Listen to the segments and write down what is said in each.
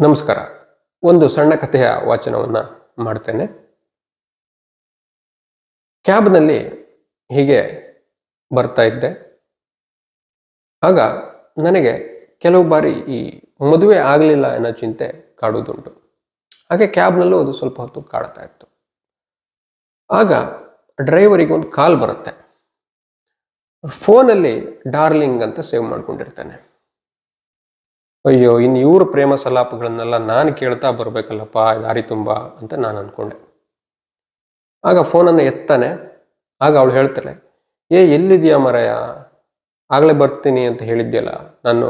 ನಮಸ್ಕಾರ. ಒಂದು ಸಣ್ಣ ಕಥೆಯ ವಾಚನವನ್ನು ಮಾಡ್ತೇನೆ. ಕ್ಯಾಬ್ನಲ್ಲಿ ಹೀಗೆ ಬರ್ತಾ ಇದ್ದೆ. ಆಗ ನನಗೆ ಕೆಲವು ಬಾರಿ ಈ ಮದುವೆ ಆಗಲಿಲ್ಲ ಅನ್ನೋ ಚಿಂತೆ ಕಾಡುವುದುಂಟು. ಹಾಗೆ ಕ್ಯಾಬ್ನಲ್ಲೂ ಅದು ಸ್ವಲ್ಪ ಹೊತ್ತು ಕಾಡ್ತಾ ಇತ್ತು. ಆಗ ಡ್ರೈವರಿಗೆ ಒಂದು ಕಾಲ್ ಬರುತ್ತೆ. ಫೋನಲ್ಲಿ ಡಾರ್ಲಿಂಗ್ ಅಂತ ಸೇವ್ ಮಾಡ್ಕೊಂಡಿರ್ತಾನೆ. ಅಯ್ಯೋ ಇನ್ನು ಇವ್ರ ಪ್ರೇಮ ಸಲಾಪಗಳನ್ನೆಲ್ಲ ನಾನು ಕೇಳ್ತಾ ಬರಬೇಕಲ್ಲಪ್ಪ ದಾರಿ ತುಂಬ ಅಂತ ನಾನು ಅಂದ್ಕೊಂಡೆ ಆಗ ಫೋನನ್ನು ಎತ್ತಾನೆ. ಆಗ ಅವಳು ಹೇಳ್ತಾಳೆ, ಏ ಎಲ್ಲಿದೆಯಾ ಮರಯ? ಆಗಲೇ ಬರ್ತೀನಿ ಅಂತ ಹೇಳಿದ್ಯಲ್ಲ, ನಾನು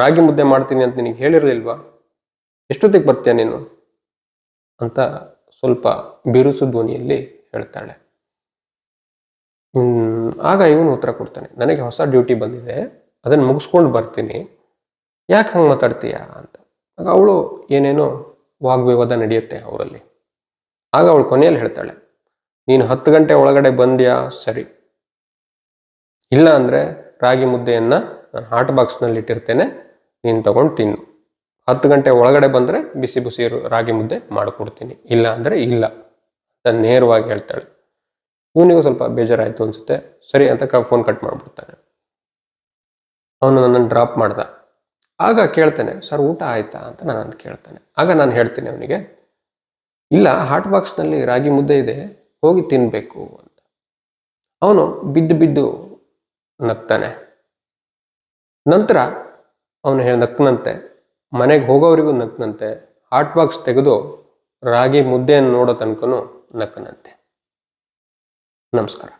ರಾಗಿ ಮುದ್ದೆ ಮಾಡ್ತೀನಿ ಅಂತ ನಿನಗೆ ಹೇಳಿರಲಿಲ್ವಾ? ಎಷ್ಟೊತ್ತಿಗೆ ಬರ್ತೀಯ ನೀನು? ಅಂತ ಸ್ವಲ್ಪ ಬಿರುಸು ಧ್ವನಿಯಲ್ಲಿ ಹೇಳ್ತಾಳೆ. ಆಗ ಇವನು ಉತ್ತರ ಕೊಡ್ತಾನೆ, ನನಗೆ ಹೊಸ ಡ್ಯೂಟಿ ಬಂದಿದೆ, ಅದನ್ನು ಮುಗಿಸ್ಕೊಂಡು ಬರ್ತೀನಿ. ಯಾಕೆ ಹಂಗೆ ಮಾತಾಡ್ತೀಯ ಅಂತ. ಆಗ ಅವಳು ಏನೇನೋ ವಾಗ್ವಿವಾದ ನಡೆಯುತ್ತೆ ಅವರಲ್ಲಿ. ಆಗ ಅವಳು ಕೊನೆಯಲ್ಲಿ ಹೇಳ್ತಾಳೆ, ನೀನು ಹತ್ತು ಗಂಟೆ ಒಳಗಡೆ ಬಂದ್ಯಾ? ಸರಿ. ಇಲ್ಲ ಅಂದರೆ ರಾಗಿ ಮುದ್ದೆಯನ್ನು ನಾನು ಹಾಟ್ ಬಾಕ್ಸ್ನಲ್ಲಿ ಇಟ್ಟಿರ್ತೇನೆ, ನೀನು ತಗೊಂಡು ತಿನ್ನು. ಹತ್ತು ಗಂಟೆ ಒಳಗಡೆ ಬಂದರೆ ಬಿಸಿ ಬಿಸಿ ರಾಗಿ ಮುದ್ದೆ ಮಾಡಿಕೊಡ್ತೀನಿ. ಇಲ್ಲ ಅಂದರೆ ಇಲ್ಲ. ಅಂತ ನೇರವಾಗಿ ಹೇಳ್ತಾಳೆ. ಇವನಿಗೂ ಸ್ವಲ್ಪ ಬೇಜಾರಾಯಿತು ಅನಿಸುತ್ತೆ. ಸರಿ ಅಂತ ಫೋನ್ ಕಟ್ ಮಾಡಿಬಿಡ್ತಾನೆ. ಅವನು ನನ್ನನ್ನು ಡ್ರಾಪ್ ಮಾಡ್ದ. ಆಗ ಕೇಳ್ತೇನೆ, ಸರ್, ಊಟ ಆಯ್ತಾ? ಅಂತ ನಾನು ಅಂತ ಕೇಳ್ತಾನೆ. ಆಗ ನಾನು ಹೇಳ್ತೀನಿ ಅವನಿಗೆ, ಇಲ್ಲ ಹಾಟ್ ಬಾಕ್ಸ್ನಲ್ಲಿ ರಾಗಿ ಮುದ್ದೆ ಇದೆ, ಹೋಗಿ ತಿನ್ನಬೇಕು ಅಂತ. ಅವನು ಬಿದ್ದು ಬಿದ್ದು ನಗ್ತಾನೆ. ನಂತರ ಅವನು ಹೇಳಿ ನಕ್ಕನಂತೆ ಮನೆಗೆ ಹೋಗೋವರಿಗೂ ನಕ್ಕನಂತೆ ಹಾಟ್ ಬಾಕ್ಸ್ ತೆಗೆದು ರಾಗಿ ಮುದ್ದೆಯನ್ನು ನೋಡೋ ತನಕನೂ ನಕ್ಕನಂತೆ ನಮಸ್ಕಾರ.